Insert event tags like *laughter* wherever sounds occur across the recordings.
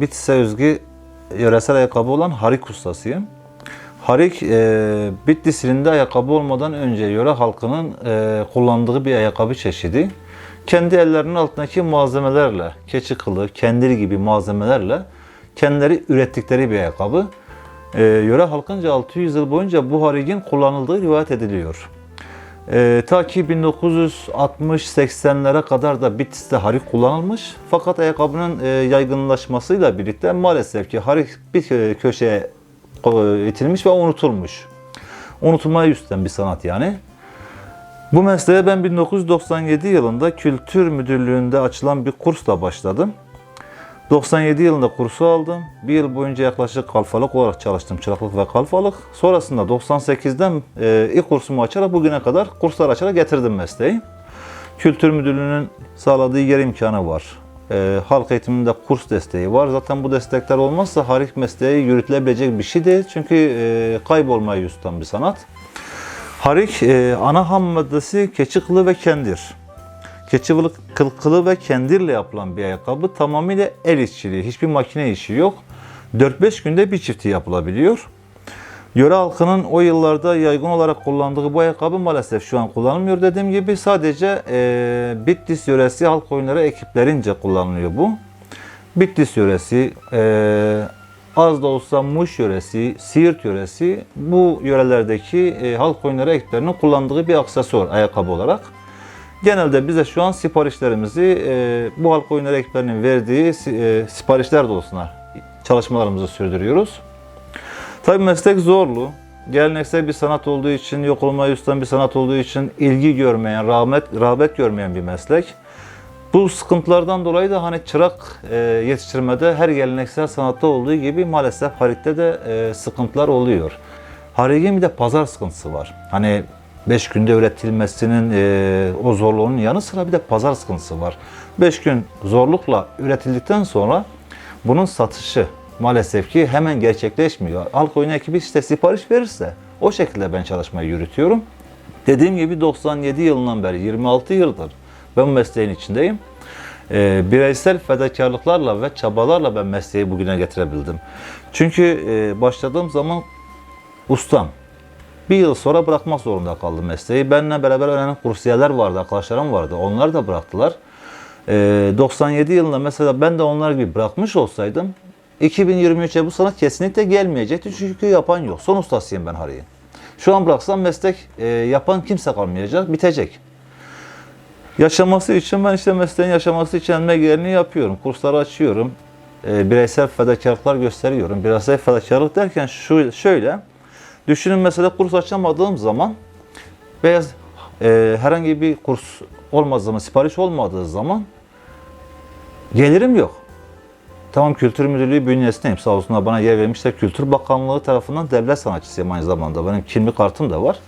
Bitlis'e özgü yöresel ayakkabı olan harik ustasıyım. Harik, e, Bitlis ilinde ayakkabı olmadan önce yöre halkının e, kullandığı bir ayakkabı çeşidi. Kendi ellerinin altındaki malzemelerle, keçi kılı, kendiri gibi malzemelerle kendileri ürettikleri bir ayakkabı. E, yöre halkınca 600 yıl boyunca bu harigin kullanıldığı rivayet ediliyor. Ee, ta ki 1960-80'lere kadar da Bitlis'te harik kullanılmış. Fakat ayakkabının e, yaygınlaşmasıyla birlikte maalesef ki harik bir kö- köşeye ko- itilmiş ve unutulmuş. Unutulmaya yüzden bir sanat yani. Bu mesleğe ben 1997 yılında Kültür Müdürlüğü'nde açılan bir kursla başladım. 97 yılında kursu aldım. Bir yıl boyunca yaklaşık kalfalık olarak çalıştım. Çıraklık ve kalfalık. Sonrasında 98'den e, ilk kursumu açarak bugüne kadar kurslar açarak getirdim mesleği. Kültür Müdürlüğü'nün sağladığı yer imkanı var. E, halk eğitiminde kurs desteği var. Zaten bu destekler olmazsa harik mesleği yürütülebilecek bir şey değil. Çünkü e, kaybolmaya yüz tutan bir sanat. Harik e, ana ham maddesi keçi kılı ve kendir. Keçi kıl, ve kendirle yapılan bir ayakkabı tamamıyla el işçiliği. Hiçbir makine işi yok. 4-5 günde bir çifti yapılabiliyor. Yöre halkının o yıllarda yaygın olarak kullandığı bu ayakkabı maalesef şu an kullanılmıyor. Dediğim gibi sadece e, Bitlis yöresi halk oyunları ekiplerince kullanılıyor bu. Bitlis yöresi, e, az da olsa Muş yöresi, Siirt yöresi bu yörelerdeki e, halk oyunları ekiplerinin kullandığı bir aksesuar ayakkabı olarak. Genelde bize şu an siparişlerimizi e, bu halk oyunları ekiplerinin verdiği e, siparişler doğrultusunda çalışmalarımızı sürdürüyoruz. Tabii meslek zorlu. Geleneksel bir sanat olduğu için, yok olmaya üstten bir sanat olduğu için ilgi görmeyen, rağbet, rağbet görmeyen bir meslek. Bu sıkıntılardan dolayı da hani çırak e, yetiştirmede her geleneksel sanatta olduğu gibi maalesef harikte de e, sıkıntılar oluyor. Harikin bir de pazar sıkıntısı var. Hani 5 günde üretilmesinin e, o zorluğunun yanı sıra bir de pazar sıkıntısı var. 5 gün zorlukla üretildikten sonra bunun satışı maalesef ki hemen gerçekleşmiyor. Halk oyunu ekibi işte sipariş verirse o şekilde ben çalışmayı yürütüyorum. Dediğim gibi 97 yılından beri 26 yıldır ben bu mesleğin içindeyim. Ee, bireysel fedakarlıklarla ve çabalarla ben mesleği bugüne getirebildim. Çünkü e, başladığım zaman ustam bir yıl sonra bırakmak zorunda kaldım mesleği. Benimle beraber öğrenen kursiyerler vardı, arkadaşlarım vardı. Onlar da bıraktılar. Ee, 97 yılında mesela ben de onlar gibi bırakmış olsaydım 2023'e bu sanat kesinlikle gelmeyecekti. Çünkü yapan yok. Son ustasıyım ben Hari'yi. Şu an bıraksam meslek e, yapan kimse kalmayacak, bitecek. Yaşaması için ben işte mesleğin yaşaması için elimden geleni yapıyorum. Kursları açıyorum. E, bireysel fedakarlıklar gösteriyorum. Bireysel fedakarlık derken şu şöyle. Düşünün mesela kurs açamadığım zaman veya e, herhangi bir kurs olmadığı zaman, sipariş olmadığı zaman gelirim yok. Tamam Kültür Müdürlüğü bünyesindeyim. Sağ olsunlar bana yer vermişler. Kültür Bakanlığı tarafından devlet sanatçısıyım aynı zamanda. Benim kimlik kartım da var.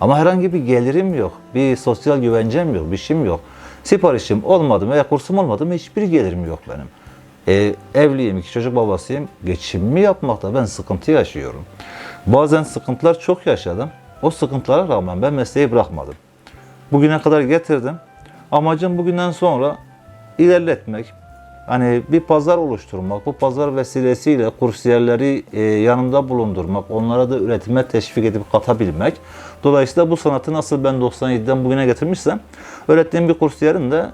Ama herhangi bir gelirim yok. Bir sosyal güvencem yok. Bir şeyim yok. Siparişim olmadı mı veya kursum olmadı mı hiçbir gelirim yok benim. E, evliyim, iki çocuk babasıyım. Geçimimi yapmakta ben sıkıntı yaşıyorum. Bazen sıkıntılar çok yaşadım. O sıkıntılara rağmen ben mesleği bırakmadım. Bugüne kadar getirdim. Amacım bugünden sonra ilerletmek, hani bir pazar oluşturmak, bu pazar vesilesiyle kursiyerleri e, yanımda bulundurmak, onlara da üretime teşvik edip katabilmek. Dolayısıyla bu sanatı nasıl ben 97'den bugüne getirmişsem, öğrettiğim bir kursiyerin de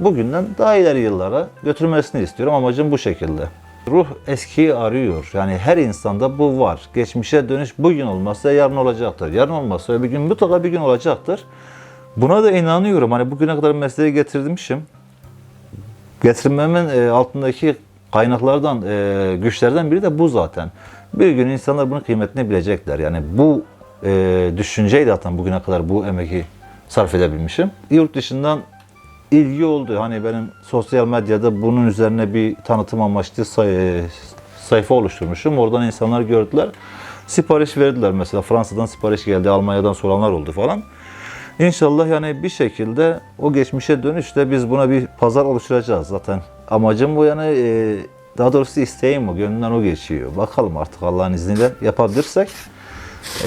bugünden daha ileri yıllara götürmesini istiyorum. Amacım bu şekilde. Ruh eskiyi arıyor. Yani her insanda bu var. Geçmişe dönüş bugün olmazsa yarın olacaktır. Yarın olmazsa bir gün mutlaka bir gün olacaktır. Buna da inanıyorum. Hani bugüne kadar mesleği getirmişim getirmemin e, altındaki kaynaklardan, e, güçlerden biri de bu zaten. Bir gün insanlar bunun kıymetini bilecekler. Yani bu e, düşünceyle zaten bugüne kadar bu emeği sarf edebilmişim. Yurt dışından ilgi oldu. Hani benim sosyal medyada bunun üzerine bir tanıtım amaçlı say- e, sayfa oluşturmuşum. Oradan insanlar gördüler. Sipariş verdiler mesela. Fransa'dan sipariş geldi, Almanya'dan soranlar oldu falan. İnşallah yani bir şekilde o geçmişe dönüşte biz buna bir pazar oluşturacağız zaten. Amacım bu yani e, daha doğrusu isteğim o, gönlümden o geçiyor. Bakalım artık Allah'ın izniyle yapabilirsek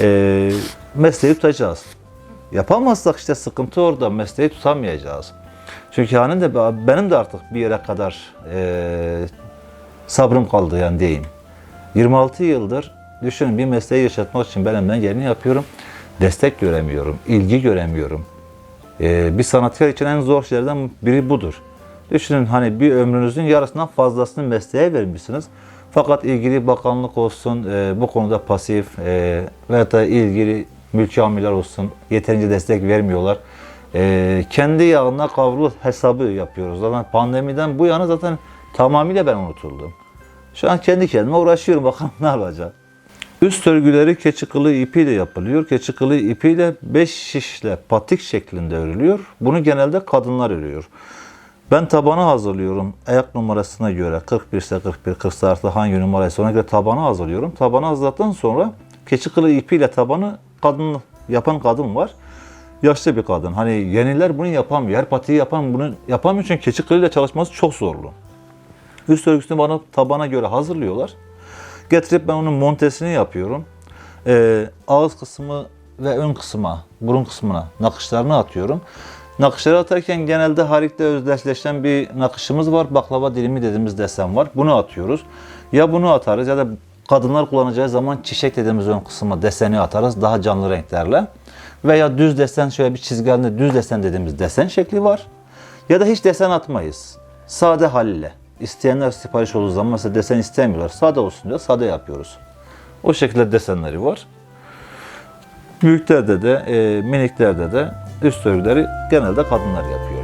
e, mesleği tutacağız. Yapamazsak işte sıkıntı orada, mesleği tutamayacağız. Çünkü hani de benim de artık bir yere kadar e, sabrım kaldı yani diyeyim. 26 yıldır düşünün bir mesleği yaşatmak için ben elimden geleni yapıyorum. Destek göremiyorum, ilgi göremiyorum. Ee, bir sanatkar için en zor şeylerden biri budur. Düşünün hani bir ömrünüzün yarısından fazlasını mesleğe vermişsiniz. Fakat ilgili bakanlık olsun, e, bu konuda pasif e, veya da ilgili mülki amirler olsun yeterince destek vermiyorlar. E, kendi yağına kavrulu hesabı yapıyoruz. Zaten pandemiden bu yana zaten tamamıyla ben unutuldum. Şu an kendi kendime uğraşıyorum bakalım *laughs* ne yapacağım. Üst örgüleri keçi kılı ipiyle yapılıyor. Keçi kılı ipiyle 5 şişle patik şeklinde örülüyor. Bunu genelde kadınlar örüyor. Ben tabanı hazırlıyorum. Ayak numarasına göre 41 ise 41, 40 artı hangi numaraysa ona göre tabanı hazırlıyorum. Tabanı hazırladıktan sonra keçi kılı ipiyle tabanı kadın yapan kadın var. Yaşlı bir kadın. Hani yeniler bunu yapamıyor. Her patiği yapan bunu yapamıyor çünkü keçi kılıyla çalışması çok zorlu. Üst örgüsünü bana tabana göre hazırlıyorlar. Getirip ben onun montesini yapıyorum. Ee, ağız kısmı ve ön kısma, burun kısmına nakışlarını atıyorum. Nakışları atarken genelde harikte özdeşleşen bir nakışımız var. Baklava dilimi dediğimiz desen var. Bunu atıyoruz. Ya bunu atarız ya da kadınlar kullanacağı zaman çiçek dediğimiz ön kısma deseni atarız. Daha canlı renklerle. Veya düz desen şöyle bir çizgi halinde düz desen dediğimiz desen şekli var. Ya da hiç desen atmayız. Sade haliyle. İsteyenler sipariş olduğu zaman mesela desen istemiyorlar. Sade olsun diyor. Sade yapıyoruz. O şekilde desenleri var. Büyüklerde de, e, miniklerde de üst örgüleri genelde kadınlar yapıyor.